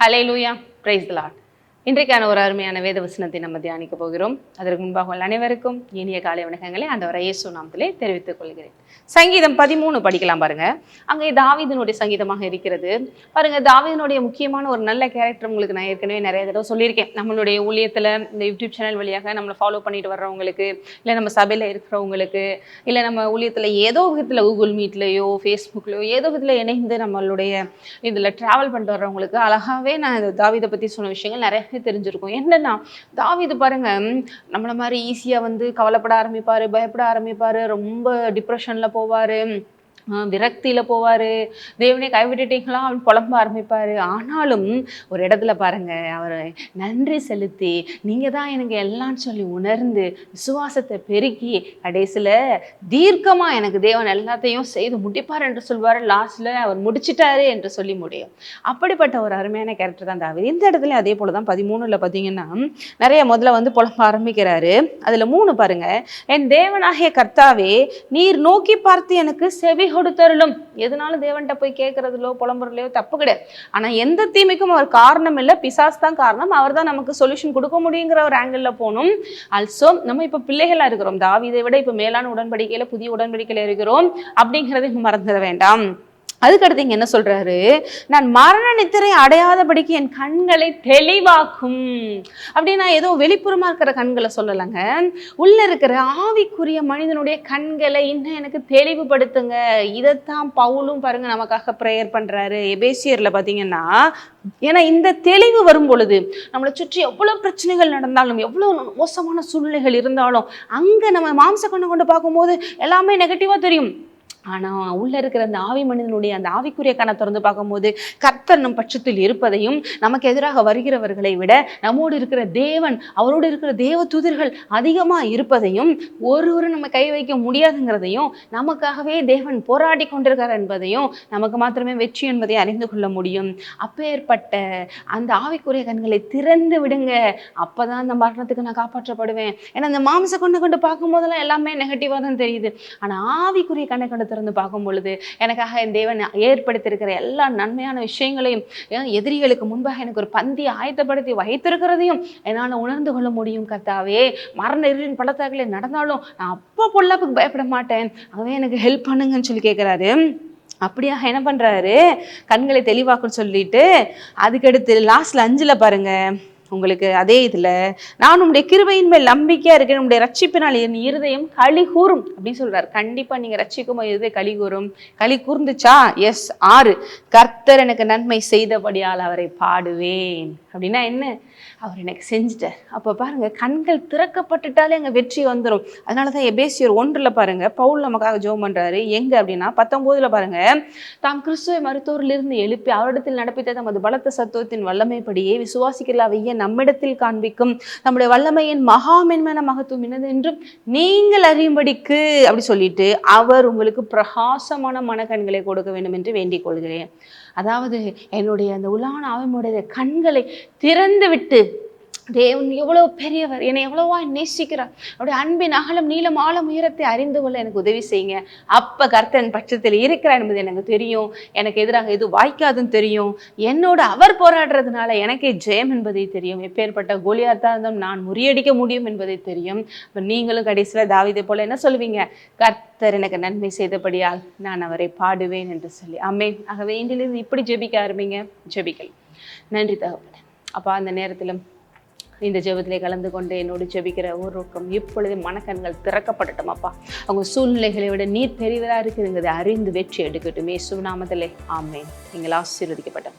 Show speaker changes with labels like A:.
A: హలే లూయా praise lord இன்றைக்கான ஒரு அருமையான வேத வசனத்தை நம்ம தியானிக்க போகிறோம். அதற்கு முன்பாக உள்ள அனைவருக்கும் இனிய காலை வணக்கங்களை ஆண்டவரை இயேசு நாமத்திலே தெரிவித்துக் கொள்கிறேன். சங்கீதம் பதிமூணு படிக்கலாம் பாருங்க. அங்கே தாவிதனுடைய சங்கீதமாக இருக்கிறது. பாருங்க தாவிதனுடைய முக்கியமான ஒரு நல்ல கேரக்டர் உங்களுக்கு நான் ஏற்கனவே நிறைய தடவை சொல்லியிருக்கேன். நம்மளுடைய ஊழியத்தில் இந்த யூடியூப் சேனல் வழியாக நம்மளை ஃபாலோ பண்ணிட்டு வர்றவங்களுக்கு இல்லை நம்ம சபையில் இருக்கிறவங்களுக்கு இல்லை நம்ம ஊழியத்தில் ஏதோ விதத்தில் கூகுள் மீட்லேயோ ஃபேஸ்புக்லையோ ஏதோ விதத்தில் இணைந்து நம்மளுடைய இதில் ட்ராவல் பண்ணிட்டு வர்றவங்களுக்கு அழகாகவே நான் தாவிதை பற்றி சொன்ன விஷயங்கள் நிறைய தெரிஞ்சிருக்கும். என்னன்னா தாவிது பாருங்க நம்மள மாதிரி ஈஸியாக வந்து கவலைப்பட ஆரம்பிப்பார் பயப்பட ஆரம்பிப்பார் ரொம்ப டிப்ரெஷனில் போவார். விரக்தியில் போவார். தேவனை கைவிட்டுட்டீங்களா அவன் புலம்ப ஆரம்பிப்பார். ஆனாலும் ஒரு இடத்துல பாருங்கள் அவர் நன்றி செலுத்தி நீங்கள் தான் எனக்கு எல்லாம் சொல்லி உணர்ந்து விசுவாசத்தை பெருக்கி கடைசியில் தீர்க்கமாக எனக்கு தேவன் எல்லாத்தையும் செய்து முடிப்பார் என்று சொல்வார். லாஸ்ட்டில் அவர் முடிச்சிட்டாரு என்று சொல்லி முடியும். அப்படிப்பட்ட ஒரு அருமையான கேரக்டர் தான் தாவி இந்த இடத்துல அதே போல தான் பதிமூணில் பார்த்தீங்கன்னா நிறைய முதல்ல வந்து புலம்ப ஆரம்பிக்கிறாரு. அதில் மூணு பாருங்கள் என் தேவனாகிய கர்த்தாவே நீர் நோக்கி பார்த்து எனக்கு செவி கொடுத்தருளும். எதனாலும் தேவன்கிட்ட போய் கேட்கறதுலோ புலம்புறதுலையோ தப்பு கிடையாது. ஆனா எந்த தீமைக்கும் அவர் காரணம் இல்லை. பிசாஸ் தான் காரணம். அவர் தான் நமக்கு சொல்யூஷன் கொடுக்க முடியுங்கிற ஒரு ஆங்கிளில் போகணும். ஆல்சோ நம்ம இப்போ பிள்ளைகளா இருக்கிறோம். தாவிதை விட இப்போ மேலான உடன்படிக்கையில புதிய உடன்படிக்கையில இருக்கிறோம். அப்படிங்கிறத மறந்துட வேண்டாம். அதுக்கடுத்து இங்க என்ன சொல்றாரு? நான் மரண நித்திரை அடையாதபடிக்கு என் கண்களை தெளிவாக்கும். அப்படின்னா ஏதோ வெளிப்புறமா இருக்கிற கண்களை சொல்லலைங்க. உள்ள இருக்கிற ஆவிக்குரிய மனிதனுடைய கண்களை இன்னும் எனக்கு தெளிவுபடுத்துங்க. இதைத்தான் பவுலும் பாருங்க நமக்காக ப்ரேயர் பண்றாரு. எபேசியர்ல பாத்தீங்கன்னா ஏன்னா இந்த தெளிவு வரும் பொழுது நம்மளை சுற்றி எவ்வளவு பிரச்சனைகள் நடந்தாலும் எவ்வளவு மோசமான சூழ்நிலைகள் இருந்தாலும் அங்க நம்ம மாம்ச கண்ணை கொண்டு பார்க்கும்போது எல்லாமே நெகட்டிவா தெரியும். ஆனால் உள்ள இருக்கிற அந்த ஆவி மனிதனுடைய அந்த ஆவிக்குரிய கணை திறந்து பார்க்கும்போது கர்த்தர் நம் பட்சத்தில் இருப்பதையும் நமக்கு எதிராக வருகிறவர்களை விட நம்மோடு இருக்கிற தேவன் அவரோடு இருக்கிற தேவ தூதர்கள் அதிகமாக இருப்பதையும் ஒருவரும் நம்ம கை வைக்க முடியாதுங்கிறதையும் நமக்காகவே தேவன் போராடி கொண்டிருக்கார் என்பதையும் நமக்கு மாத்திரமே வெற்றி என்பதை அறிந்து கொள்ள முடியும். அப்பேற்பட்ட அந்த ஆவிக்குரிய கண்களை திறந்து விடுங்க. அப்பதான் அந்த மரணத்துக்கு நான் காப்பாற்றப்படுவேன். ஏன்னா அந்த மாம்ச கொண்டு கொண்டு பார்க்கும்போதெல்லாம் எல்லாமே நெகட்டிவாக தான் தெரியுது. ஆனால் ஆவிக்குரிய கண்ணை கண்டு திறந்து பார்க்கும் பொழுது எனக்காக என் தேவன் ஏற்படுத்தியிருக்கிற எல்லா நன்மையான விஷயங்களையும் ஏன் எதிரிகளுக்கு முன்பாக எனக்கு ஒரு பந்தி ஆயத்தப்படுத்தி வைத்திருக்கிறதையும் என்னால் உணர்ந்து கொள்ள முடியும் கர்த்தாவே. மரண இருளின் பள்ளத்தாக்கில் நடந்தாலும் நான் அப்போ பொல்லாப்புக்கு பயப்பட மாட்டேன். ஆகவே எனக்கு ஹெல்ப் பண்ணுங்கன்னு சொல்லி கேட்குறாரு அப்படியாக என்ன பண்ணுறாரு கண்களை தெளிவாக்குன்னு சொல்லிட்டு அதுக்கடுத்து லாஸ்ட்டில் அஞ்சில் பாருங்கள் உங்களுக்கு அதே இதில் நான் உங்களுடைய கிருபையின் மேல் நம்பிக்கையாக இருக்கேன் உங்களுடைய ரட்சிப்பினால் என் இருதயம் களி கூறும். அப்படின்னு சொல்றாரு. கண்டிப்பாக நீங்கள் ரட்சிக்கும் போது இருதயம் களி கூறும். களி கூர்ந்துச்சா? எஸ் ஆறு கர்த்தர் எனக்கு நன்மை செய்தபடியால் அவரை பாடுவேன். அப்படின்னா என்ன? அவர் எனக்கு செஞ்சுட்டார். அப்போ பாருங்கள் கண்கள் திறக்கப்பட்டுட்டாலே எங்கள் வெற்றி வந்துடும் அதனால தான் எபேசியர் ஒன்றில் பாருங்கள் பவுல் நமக்காக ஜோம் பண்ணுறாரு எங்கே அப்படின்னா பத்தொம்போதில் பாருங்கள் தாம் கிறிஸ்துவை மருத்துவரிலிருந்து எழுப்பி அவரிடத்தில் நடப்பித்த தமது பலத்த சத்துவத்தின் வல்லமைப்படியே விசுவாசிக்கிற நம்மிடத்தில் காண்பிக்கும். நம்முடைய வல்லமையின் மகாமென்மையான மகத்துவம் என்னது என்றும் நீங்கள் அறியும்படிக்கு அப்படி சொல்லிட்டு அவர் உங்களுக்கு பிரகாசமான மனக்கண்களை கொடுக்க வேண்டும் என்று வேண்டிக் கொள்கிறேன். அதாவது என்னுடைய அந்த உலான அவனுடைய கண்களை திறந்து விட்டு தேவன் எவ்வளோ பெரியவர் என்னை எவ்வளோவா நேசிக்கிறார். அவருடைய அன்பின் அகலம் நீளம் ஆழம் உயரத்தை அறிந்து கொள்ள எனக்கு உதவி செய்யுங்க. அப்போ கர்த்தன் பட்சத்தில் இருக்கிறார் என்பது எனக்கு தெரியும். எனக்கு எதிராக எது வாய்க்காதுன்னு தெரியும். என்னோட அவர் போராடுறதுனால எனக்கே ஜெயம் என்பதை தெரியும். எப்பேற்பட்ட கோலியாத்தா இருந்தாலும் நான் முறியடிக்க முடியும் என்பதை தெரியும். இப்போ நீங்களும் கடைசியில் தாவிதை போல் என்ன சொல்லுவீங்க? கர்த்தர் எனக்கு நன்மை செய்தபடியால் நான் அவரை பாடுவேன் என்று சொல்லி. அம்மே ஆகவே இன்றிலிருந்து இப்படி ஜெபிக்க ஆரம்பிங்க. ஜெபிக்கல் நன்றி தகப்பனே. அப்பா அந்த நேரத்திலும் இந்த ஜெபத்திலே கலந்து கொண்டு என்னோடு ஜெபிக்கிற ஒருவருக்கும் இப்பொழுது மனக்கண்கள் திறக்கப்படட்டும் அப்பா அவங்க சூழ்நிலைகளை விட நீர் பெரியவராக இருக்குதுங்கிறதை அறிந்து வெற்றி எடுக்கட்டும். சுநாமத்திலே ஆமேன். நீங்கள் ஆசீர்வதிக்கப்பட்டோம்